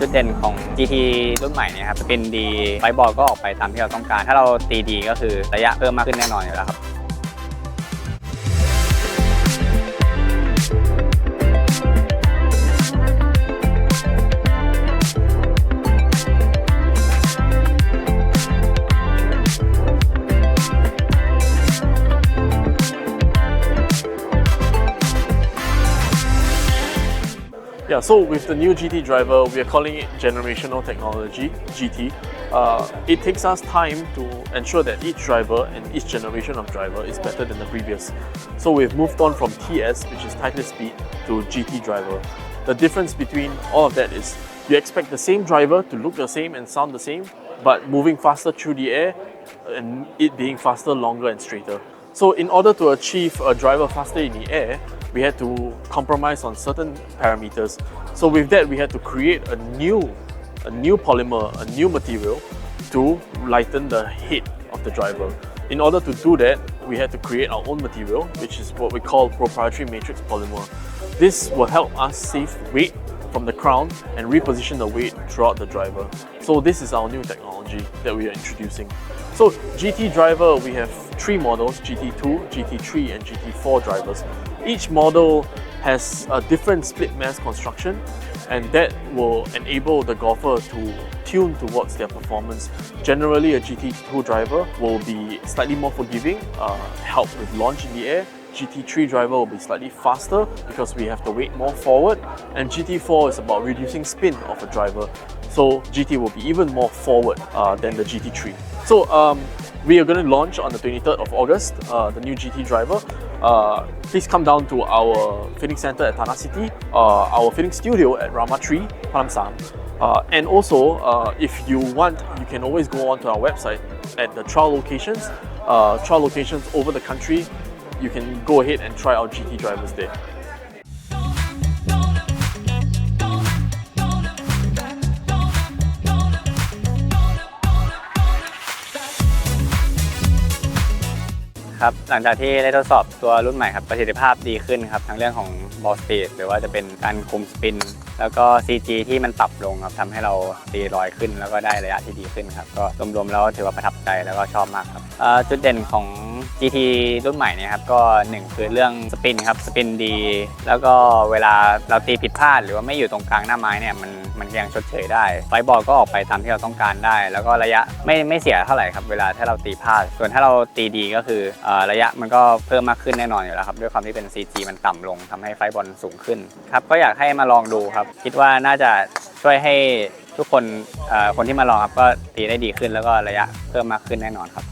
จุดเด่นของ GT รุ่นใหม่เนี่ยครับเป็นดีไฟบอลก็ออกไปตามที่เราต้องการ ถ้าเราตีดีก็คือระยะเพิ่มมากขึ้นแน่นอนอยู่แล้วครับ Yeah, so with the new GT driver, we are calling it generational technology, GT. Uh, it takes us time to ensure that each driver and each generation of driver is better than the previous. So we've moved on from TS, which is tightest speed, to GT driver. The difference between all of that is you expect the same driver to look the same and sound the same, but moving faster through the air and it being faster, longer, and straighter. So, in order to achieve a driver faster in the air, we had to compromise on certain parameters. So, with that, we had to create a new, a new polymer, a new material to lighten the head of the driver. In order to do that, we had to create our own material, which is what we call proprietary matrix polymer. This will help us save weight from the crown and reposition the weight throughout the driver. So this is our new technology that we are introducing. So GT driver, we have three models, GT2, GT3 and GT4 drivers. Each model has a different split mass construction and that will enable the golfer to tune towards their performance. Generally, a GT2 driver will be slightly more forgiving, uh, help with launch in the air. GT3 driver will be slightly faster because we have to weight more forward, and GT4 is about reducing spin of a driver. So GT will be even more forward uh, than the GT3. So um, we are going to launch on the 23rd of August, uh, the new GT driver. Uh, please come down to our fitting center at Tanah City, uh, our fitting studio at Rama 3, Palamsam. Uh, and also, uh, if you want, you can always go onto our website at the trial locations, uh, trial locations over the country. You can go ahead and try out GT drivers there. ครับหลังจากที่ได้ทดสอบตัวรุ่นใหม่ครับประสิทธิภาพดีขึ้นครับทั้งเรื่องของบอลสปีดหรือว่าจะเป็นการคุมสปิน แล้วก็ CG ที่มันปรับลงครับทำให้เราตีลอยขึ้น แล้วก็ได้ระยะที่ดีขึ้นครับก็รวมๆแล้วถือว่าประทับใจแล้วก็ชอบมากครับจุดเด่นของ GT รุ่นใหม่เนี่ยครับก็หนึ่งคือเรื่องสปินครับสปินดี แล้วก็เวลาเราตีผิดพลาด หรือว่าไม่อยู่ตรงกลางหน้าไม้เนี่ยมันมันยังชดเชยได้ ไฟบอลก็ออกไปตามที่เราต้องการได้ แล้วก็ระยะไม่ไม่เสียเท่าไหร่ครับเวลาถ้าเราตีพลาด ส่วนถ้าเราตีดีก็คืออระยะมันก็เพิ่มมากขึ้นแน่นอนอยู่แล้วครับด้วยความที่เป็น CG มันต่ำลงทำให้ไฟบอลสูงขึ้นครับก็อยากให้มาลองดูครับ คิดว่าน่าจะช่วยให้ทุกคนคนที่มาลองครับก็ตีได้ดีขึ้นแล้วก็ระยะเพิ่มมากขึ้นแน่นอนครับ